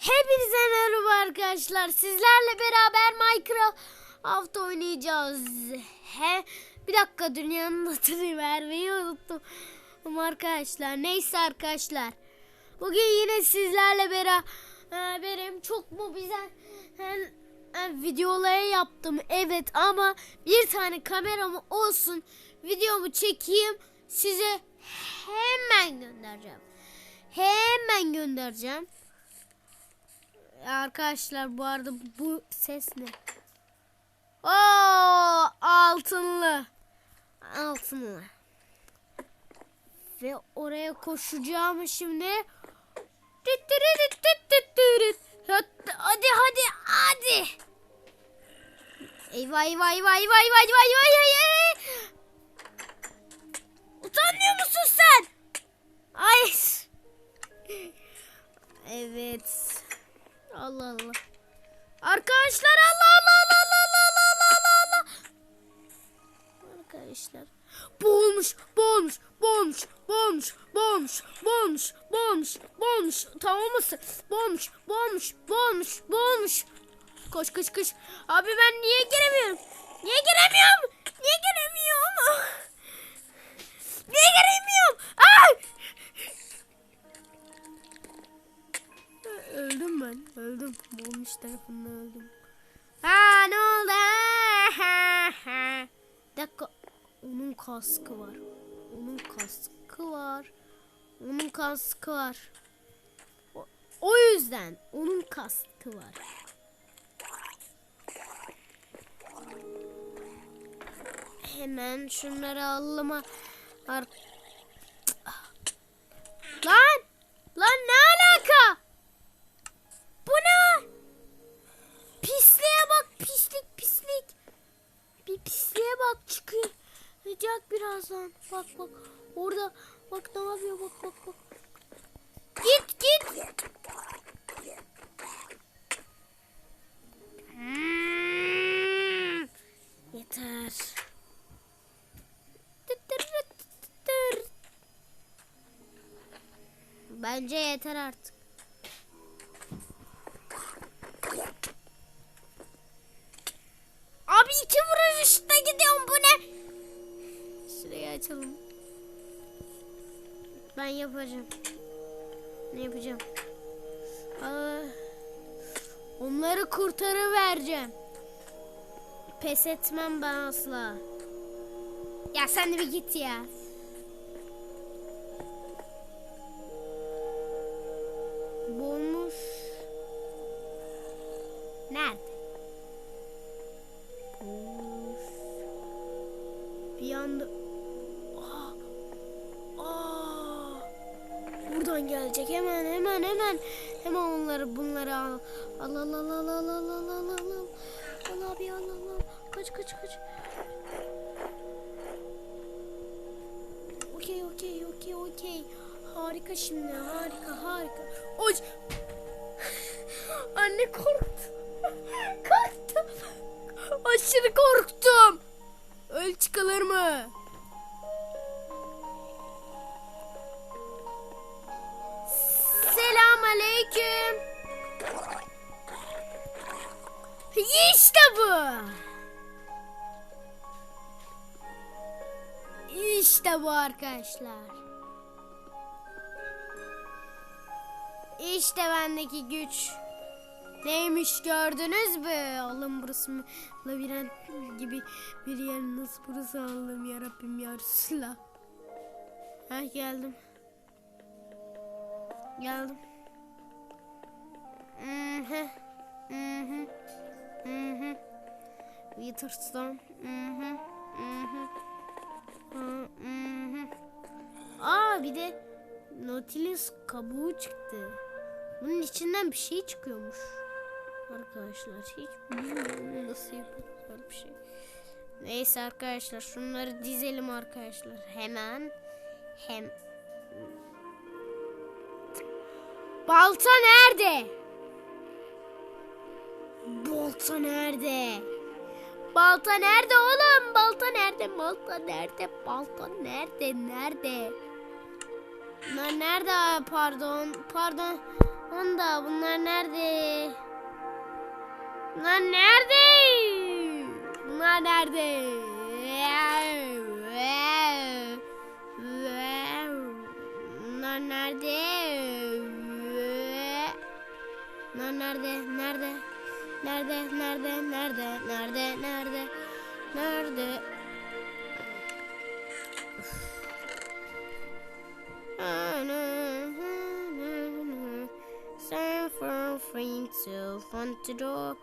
Hepinize merhaba arkadaşlar. Sizlerle beraber Minecraft oynayacağız. He, bir dakika dünyanın adını vermeyi unuttum. Arkadaşlar neyse arkadaşlar. Bugün yine sizlerle beraberim. Çok mu bize hem, hem videoları yaptım. Evet ama bir tane kameram olsun. Videomu çekeyim. Size hemen göndereceğim. Hemen göndereceğim. Arkadaşlar bu arada bu ses ne? Oo altınlı. Altınlı. Ve oraya koşacağım şimdi. Hadi hadi hadi. Eyvah eyvah eyvah eyvah eyvah eyvah eyvah eyvah. Utanmıyor musun sen? Ay. Evet. Allah Allah. Arkadaşlar Allah Allah Allah Allah Allah Allah Allah Allah. Arkadaşlar. Boğulmuş, boğulmuş, boğulmuş, boğulmuş, boğulmuş, boğulmuş, boğulmuş, boğulmuş. Tamam mısın? Boğulmuş, boğulmuş, boğulmuş, boğulmuş. Koş koş koş. Abi ben niye giremiyorum? Niye giremiyorum? Niye giremiyorum? Niye giremiyorum? Ay! Öldüm ben. Öldüm. Boğulmuş tarafından öldüm. Ha ne oldu? Ha, ha. Dakika. Onun kaskı var. Onun kaskı var. Onun kaskı var. O, o yüzden onun kaskı var. Hemen şunları alalım. Ar Bence yeter artık. Abi iki vuruşta gidiyorum bu ne? Şurayı açalım. Ben yapacağım. Ne yapacağım? Aa, onları kurtarıvereceğim. Pes etmem ben asla. Ya sen de bir git ya. Nerede? Bulmuş. Bir anda... Aa! Aa! Buradan gelecek hemen hemen hemen. Hemen onları bunları al. Al al al al al al al al al al. Abi al al al. Kaç kaç kaç. Okey okey okey okey. Harika şimdi harika harika. Oy. Anne korktu. Korktum. Aşırı korktum. Öl çıkılır mı? Selam aleyküm. İşte bu. İşte bu arkadaşlar. İşte bendeki güç. Neymiş gördünüz mü? Allah'ım burası mı? Labirent gibi bir yer nasıl burası Allah'ım yarabbim ya Resulallah. Heh geldim. Geldim. Mhm. Mhm. Mhm. Mhm. Mhm. Hı, mhm. Aa bir de Nautilus kabuğu çıktı. Bunun içinden bir şey çıkıyormuş. Arkadaşlar hiç bilmiyorum nasıl yapılır bir şey. Neyse arkadaşlar şunları dizelim arkadaşlar. Hemen hem Balta nerede? Balta nerede? Balta nerede oğlum? Balta nerede? Balta nerede? Balta nerede? Nerede? Lan nerede? Pardon. Pardon. Panda bunlar nerede? Bunlar nerede? Bunlar nerede? Bunlar nerede? Bunlar nerede? Nerede? Nerede? Nerede? Nerede? Nerede? Nerede? Nerede? Stand for free to front the door.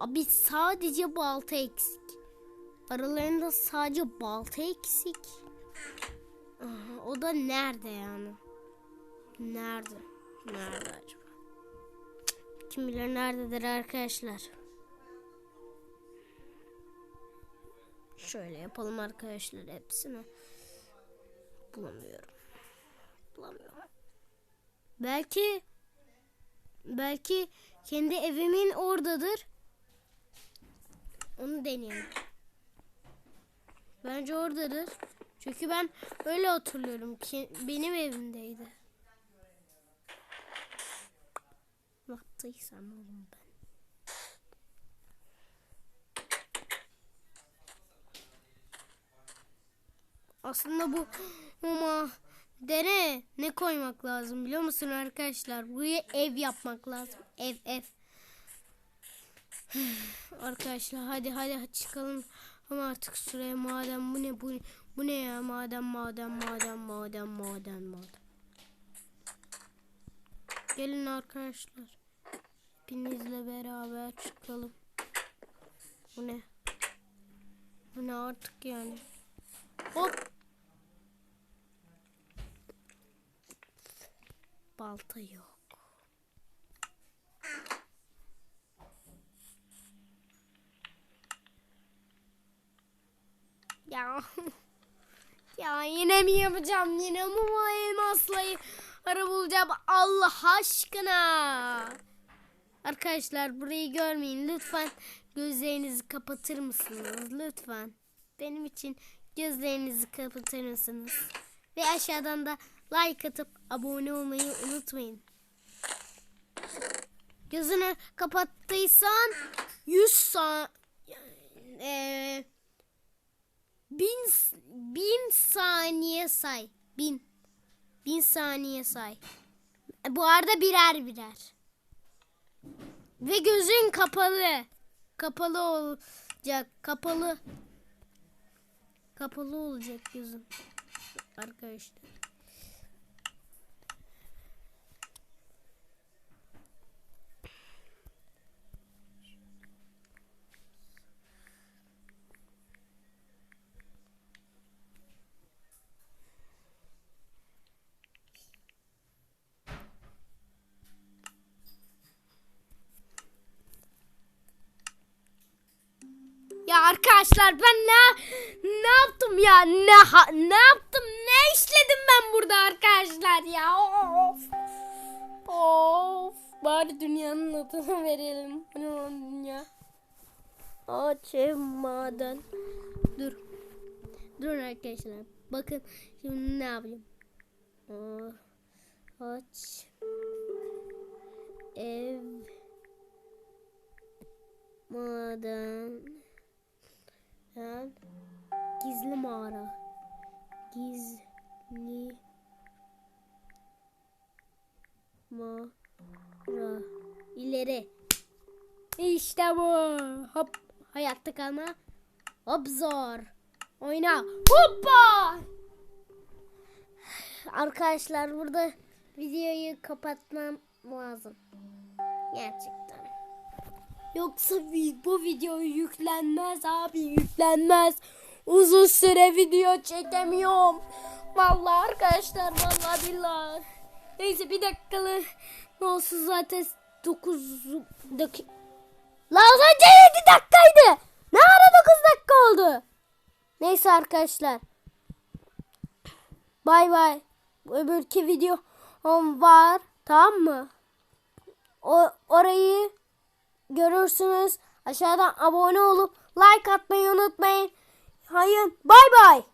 Abi sadece balta eksik. Aralarında sadece balta eksik. O da nerede yani? Nerede? Nerede acaba? Kim bilir nerededir arkadaşlar. Şöyle yapalım arkadaşlar hepsini. Bulamıyorum. Bulamıyorum. Belki belki kendi evimin oradadır. Onu deneyelim. Bence oradadır. Çünkü ben öyle hatırlıyorum ki benim evimdeydi. Ne yaptıysam oğlum ben. Aslında bu ama dere ne koymak lazım biliyor musun arkadaşlar? Buraya ev yapmak lazım. Ev ev. Arkadaşlar hadi hadi çıkalım. Ama artık şuraya madem bu ne bu, bu ne ya madem madem madem madem madem madem. Gelin arkadaşlar. Hepinizle beraber çıkalım. Bu ne? Bu ne artık yani? Hop. Balta yok. Ya. Ya yine mi yapacağım? Yine mi bu elmaslayı ara bulacağım? Allah aşkına. Arkadaşlar burayı görmeyin. Lütfen gözlerinizi kapatır mısınız? Lütfen. Benim için gözlerinizi kapatır mısınız? Ve aşağıdan da like atıp abone olmayı unutmayın. Gözünü kapattıysan 100 sa eee bin, bin saniye say. Bin. Bin saniye say. Bu arada birer birer. Ve gözün kapalı. Kapalı olacak. Kapalı. Kapalı olacak gözün. Arkadaşlar. Ya arkadaşlar ben ne ne yaptım ya? Ne ne yaptım? Ne işledim ben burada arkadaşlar ya? Of. Of. Bari dünyanın adını verelim. Ne lan dünya? Açım maden. Dur. Dur arkadaşlar. Bakın şimdi ne yapayım? Aa, Aç. Ev. Maden. Ben gizli mağara. Gizli mağara. İleri. İşte bu. Hop. Hayatta kalma. Hop zor. Oyna. Hoppa. Arkadaşlar burada videoyu kapatmam lazım. Gerçekten. Yoksa bu video yüklenmez abi yüklenmez. Uzun süre video çekemiyorum. Vallahi arkadaşlar vallahi billahi. Neyse bir dakikalık ne olsun zaten 9 dakika. La az önce 7 dakikaydı. Ne ara 9 dakika oldu? Neyse arkadaşlar. Bay bay. Öbürki video var. Tamam mı? O, orayı görürsünüz. Aşağıdan abone olup like atmayı unutmayın. Hayır bay bay.